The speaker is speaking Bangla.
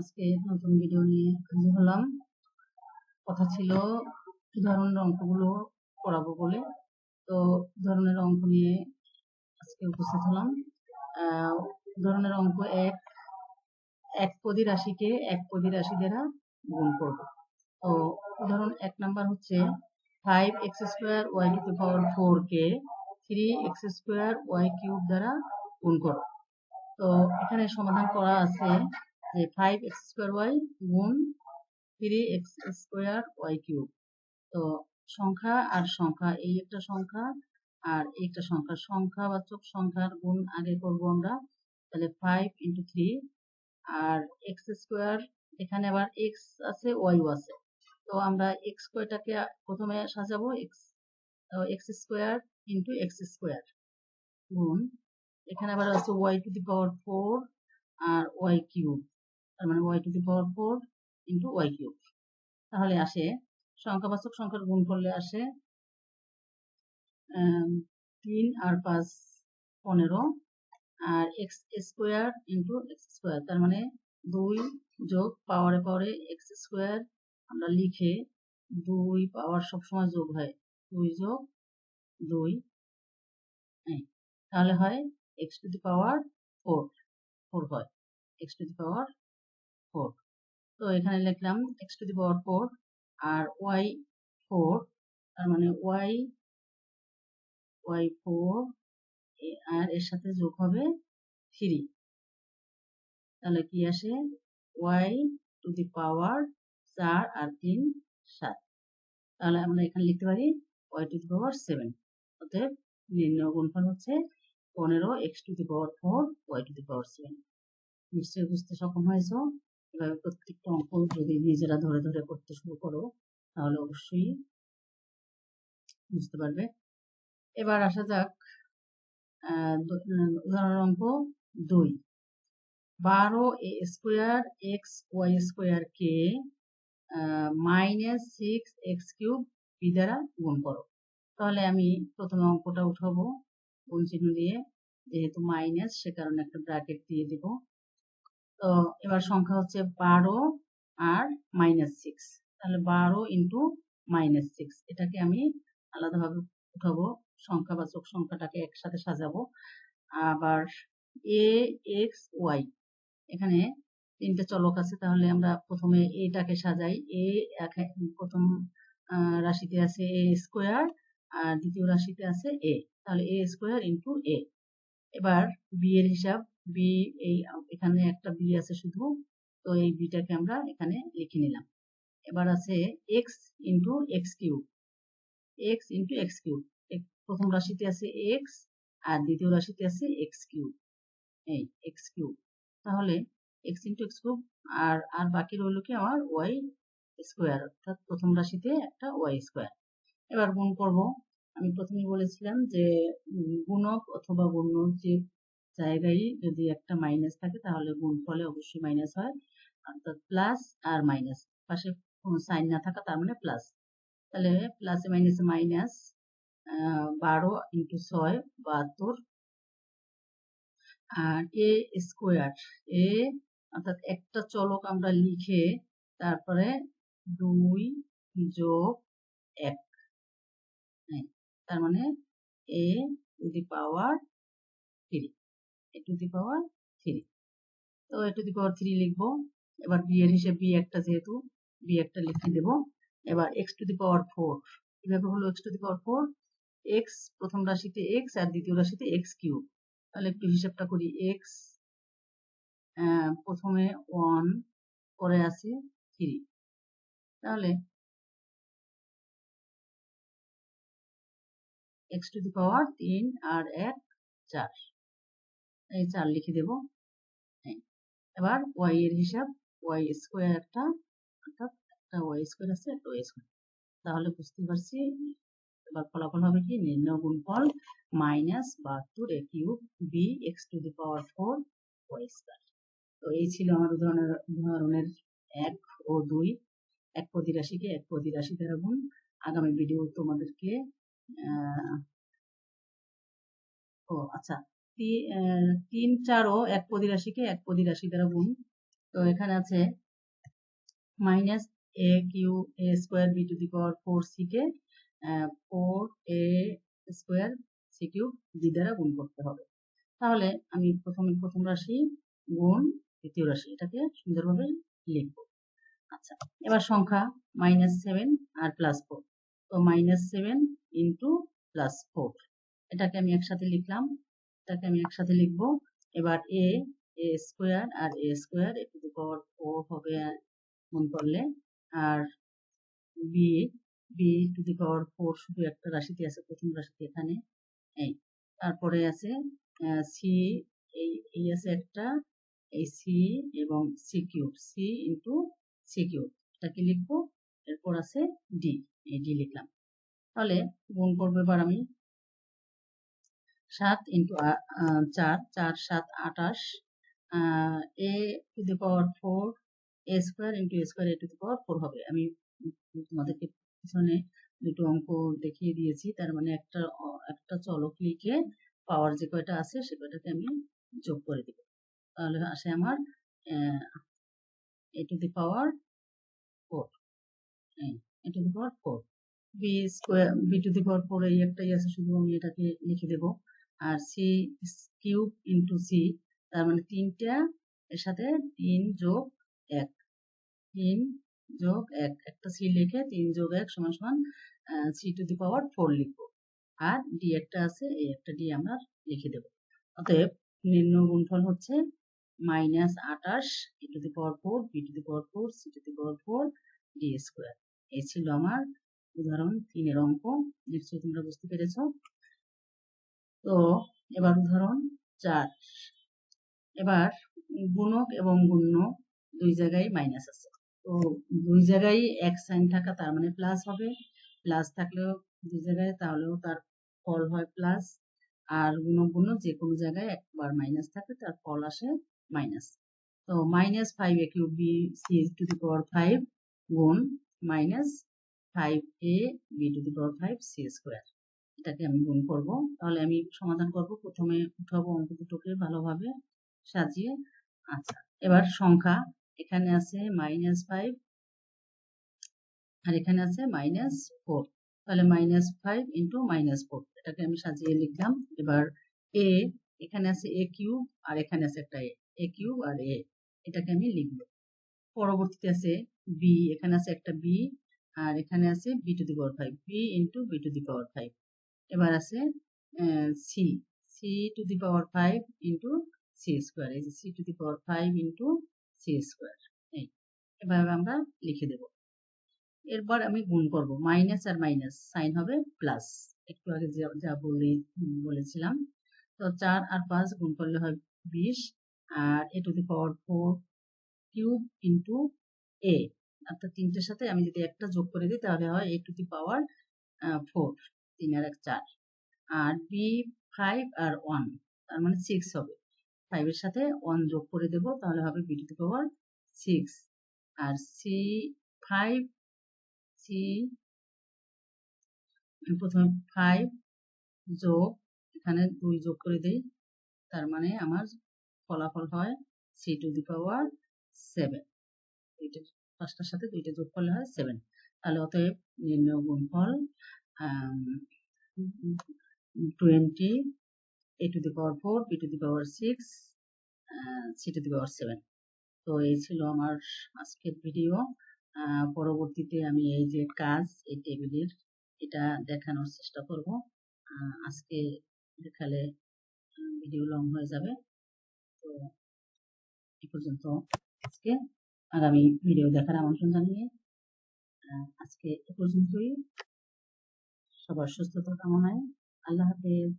আজকে নতুন ভিডিও নিয়ে হাজির হলাম। কথা ছিল কি ধরনের অঙ্কগুলো করাবো বলে। তো ধরনের অঙ্ক নিয়ে আজকে উপস্থিত হলাম? ধরনের অঙ্ক এক এক পদি রাশিকে এক পদি রাশি দ্বারা গুণ করব। তো উদাহরণ এক নাম্বার হচ্ছে five x square y to the power four K three x square y cube দ্বারা গুণ করো তো এখানে সমাধান করা আছে ফাইভ এক্স স্কোয়ার ওয়াই গুণ three x square y cube তো সংখ্যা আর সংখ্যা, এই একটা সংখ্যা আর একটা সংখ্যা। সংখ্যাবাচক সংখ্যার গুণ আগে করব আমরা। তাহলে ফাইভ ইন্টু থ্রি আর এক্স স্কোয়ার এখানে আবার এক্স আছে ওয়াইও আছে। তো আমরা এক্স স্কোয়ারটাকে প্রথমে সাজাবো x x square into x square গুণ, এখানে আবার আছে y to the power four R y cube তার মানে y to the power four into y cube তাহলে আসে সংখ্যাবাচক সংখ্যার গুণ করলে আসে তিন আর পাঁচ পনেরো আর x square into x square তার মানে দুই যোগ পাওয়ারে পাওয়ারে এক্স স্কোয়ার আমরা লিখে দুই পাওয়ার সবসময় যোগ হয়, দুই যোগ দুই তাহলে হয় x to the power four four হয় x to the power four তো এখানে লিখলাম x to the power four R y four তার মানে ওয়াই ওয়াই ফোর আর এর সাথে যোগ হবে থ্রি তাহলে কি আসে? ওয়াই টু দি পাওয়ার চার আর তিন সাত। তাহলে আমরা এখানে লিখতে পারি y to the power seven অতএব নির্ণয় গুণফল হচ্ছে পনেরো x to the power four y to the power seven নিশ্চয়ই বুঝতে সক্ষম হয়েছ? এভাবে প্রত্যেকটা অঙ্ক যদি নিজেরা ধরে ধরে করতে শুরু করো, তাহলে অবশ্যই বুঝতে পারবে। এবার আসা যাক উদাহরণ অঙ্ক দুই। বারো a square x y square K minus six x cube b দ্বারা গুণ করো। তাহলে আমি প্রথমে অঙ্কটা উঠাবো গুণ চিহ্ন দিয়ে? যেহেতু মাইনাস, সে কারণে একটা ব্র্যাকেট দিয়ে দিব। তো এবার সংখ্যা হচ্ছে বারো আর মাইনাস সিক্স তাহলে বারো ইন্টু মাইনাস সিক্স এটাকে আমি আলাদাভাবে উঠাবো, সংখ্যা বা সংখ্যাবাচক সংখ্যাটাকে একসাথে সাজাবো। আবার এ এক্স ওয়াই এখানে তিনটে চলক আছে, তাহলে আমরা প্রথমে এটাকে সাজাই। এ প্রথম রাশিতে আছে এ স্কোয়ার আর দ্বিতীয় রাশিতে আছে এ তাহলে এ স্কোয়ার ইন্টু এ এবার বি এর হিসাব বি এই, এখানে একটা বি আছে শুধু, তো এই বিটাকে আমরা এখানে লিখে নিলাম। এবার আছে x into x cube x into x cube প্রথম রাশিতে আছে এক্স আর দ্বিতীয় রাশিতে আছে এক্স কিউব এই এক্স কিউব তাহলে এক্স ইন্টু এক্স কিউব আর আর বাকি রইল কি আমার ওয়াই স্কোয়ার অর্থাৎ প্রথম রাশিতে একটা ওয়াই স্কোয়ার এবার গুণ করব আমি প্রথমেই বলেছিলাম যে গুণক অথবা গুণ যে জায়গায় যদি একটা মাইনাস থাকে, তাহলে গুণ ফলে অবশ্যই মাইনাস হয়। অর্থাৎ প্লাস আর মাইনাস পাশে কোনো সাইন না থাকা, তার মানে প্লাস তাহলে প্লাসে মাইনাসে মাইনাস বারো ইন্টু ছয়, বাহাত্তর। আর এ স্কোয়ার এ অর্থাৎ একটা চলক আমরা লিখে তারপরে দুই যোগ এক। তার মানে a to the power three a to the power three তো a to the power three লিখব। এবার বি এর হিসেবে বি একটা যেহেতু বি একটা লিখে দেব। এবার x to the power four কীভাবে হলো x to the power four x প্রথম রাশিতে এক্স আর দ্বিতীয় রাশিতে এক্স কিউব তাহলে একটু হিসাবটা করি। এক্স প্রথমে ওয়ান পরে আছে থ্রি তাহলে এক্স টু দি পাওয়ার তিন আর এক চার। এই চার লিখে দেব। এবার ওয়াই এর হিসাব ওয়াই স্কোয়ার একটা অর্থাৎ একটা ওয়াই স্কোয়ার আছে, একটা ওয়াই স্কোয়ার তাহলে বুঝতে পারছি, এবার ফলাফল হবে কি? নির্ণয় গুণফল মাইনাস বাহাত্তর a cube b x to the power four y square তো এই ছিল আমার উদাহরণের উদাহরণের এক ও দুই। এক পদি রাশিকে এক পদি রাশি দ্বারা গুণ। আগামী ভিডিও তোমাদেরকে ও আচ্ছা তিন চার ও এক পদি রাশিকে এক পদি রাশি দ্বারা গুণ। তো এখানে আছে minus a cube a square b to the power four c K four a square c cube b দ্বারা গুণ করতে হবে। তাহলে আমি প্রথমে, প্রথম রাশি গুণ দ্বিতীয় রাশি, এটাকে সুন্দরভাবে লিখব। আচ্ছা এবার সংখ্যা মাইনাস সেভেন আর প্লাস ফোর। তো minus seven into plus four এটাকে আমি একসাথে লিখলাম। এটাকে আমি একসাথে লিখব। এবার a a square R a square a to the power four হবে গুণ করলে। আর b b to the power four শুধু একটা রাশিতে আছে, প্রথম রাশিতে এখানে। এই, তারপরে আছে সি এই এই আছে একটা, এই সি এবং c cube c into c cube এটাকে লিখব। এরপর আছে ডি ডি লিখলাম। তাহলে গুণ করব এবার আমি সাত ইন্টু চার চার, সাত, আঠাশ a to the power four, a square into a square a to the power four হবে। আমি তোমাদেরকে পিছনে দুটো অঙ্ক দেখিয়ে দিয়েছি। তার মানে একটা একটা চলক লিখে পাওয়ার যে কয়টা আছে সে কয়টাকে আমি যোগ করে দিব। তাহলে আসে আমার, a to the power four. A to four b square b to the power four এই একটাই আছে, শুধু আমি এটাকে লিখে দেব। আর সি কিউব ইন্টু সি তার মানে তিনটা, এর সাথে তিন যোগ এক। তিন যোগ এক। একটা সি লিখে তিন যোগ এক সমান সমান c to the power four লিখব। আর ডি একটা আছে, এই একটা ডি আমরা লিখে দেব। অতএব নিম্ন গুণফল হচ্ছে মাইনাস আটাশ a to the power four b to the power four c to the power four d square এই ছিল আমার উদাহরণ তিনের অঙ্ক, নিশ্চয়ই তোমরা বুঝতে পেরেছ। তো, এবার উদাহরণ চার। এবার গুণক এবং গুণ্য দুই জায়গায় মাইনাস আছে। তো দুই জায়গায় এক সাইন থাকা তার মানে প্লাস হবে। প্লাস থাকলেও দুই জায়গায়, তাহলেও তার ফল হয় প্লাস আর গুণক গুণ যে কোনো জায়গায় একবার মাইনাস থাকে, তার ফল আসে মাইনাস তো minus five a cube b c to the power five গুণ minus five a b to the power five c square এটাকে আমি গুণ করব। তাহলে আমি সমাধান করব। প্রথমে উঠাবো অঙ্ক দুটোকে ভালোভাবে সাজিয়ে। আচ্ছা এবার সংখ্যা। এখানে আছে মাইনাস ফাইভ আর এখানে আছে মাইনাস ফোর তাহলে minus five into minus four এটাকে আমি সাজিয়ে লিখলাম। এবার এ এখানে আছে এ কিউব আর এখানে আছে একটা এ কিউব আর এ এটাকে আমি লিখব। পরবর্তীতে আছে বি এখানে আছে একটা বি আর এখানে আছে b to the power five b into b to the power five এবার আছে c c to the power five into c square এই যে c to the power five into c square এই। এভাবে আমরা লিখে দেব। এরপর আমি গুণ করব মাইনাস আর মাইনাস সাইন হবে প্লাস একটু আগে যা বলে বলেছিলাম। তো চার আর পাঁচ গুণ করলে হয় বিশ, আর a to the power four cube into a অর্থাৎ তিনটের সাথে আমি যদি একটা যোগ করে দিই, তাহলে হয় এ টু দি পাওয়ার ফোর তিন আর এক, চার। আর বি ফাইভ আর ওয়ান তার মানে সিক্স হবে। ফাইভের সাথে ওয়ান যোগ করে দেব, তাহলে হবে b to the power six R c five c প্রথমে ফাইভ যোগ, এখানে দুই যোগ করে দেই, তার মানে আমার ফলাফল হয় c to the power seven দুইটা পাঁচটার সাথে দুইটা যোগ করলে হয় সেভেন তাহলে অতএব নির্ণয় গুণফল twenty a to the power four b to the power six c to the power seven তো এই ছিল আমার আজকের ভিডিও পরবর্তীতে আমি এই যে কাজ, এই টেবিলের এটা দেখানোর চেষ্টা করব। আজকে দেখালে ভিডিও লং হয়ে যাবে। তো, এ পর্যন্ত। আজকে আগামী ভিডিও দেখার আমন্ত্রণ জানিয়ে আজকে এ পর্যন্তই। সবার সুস্থতা কামনায় আল্লাহ হাফেজ।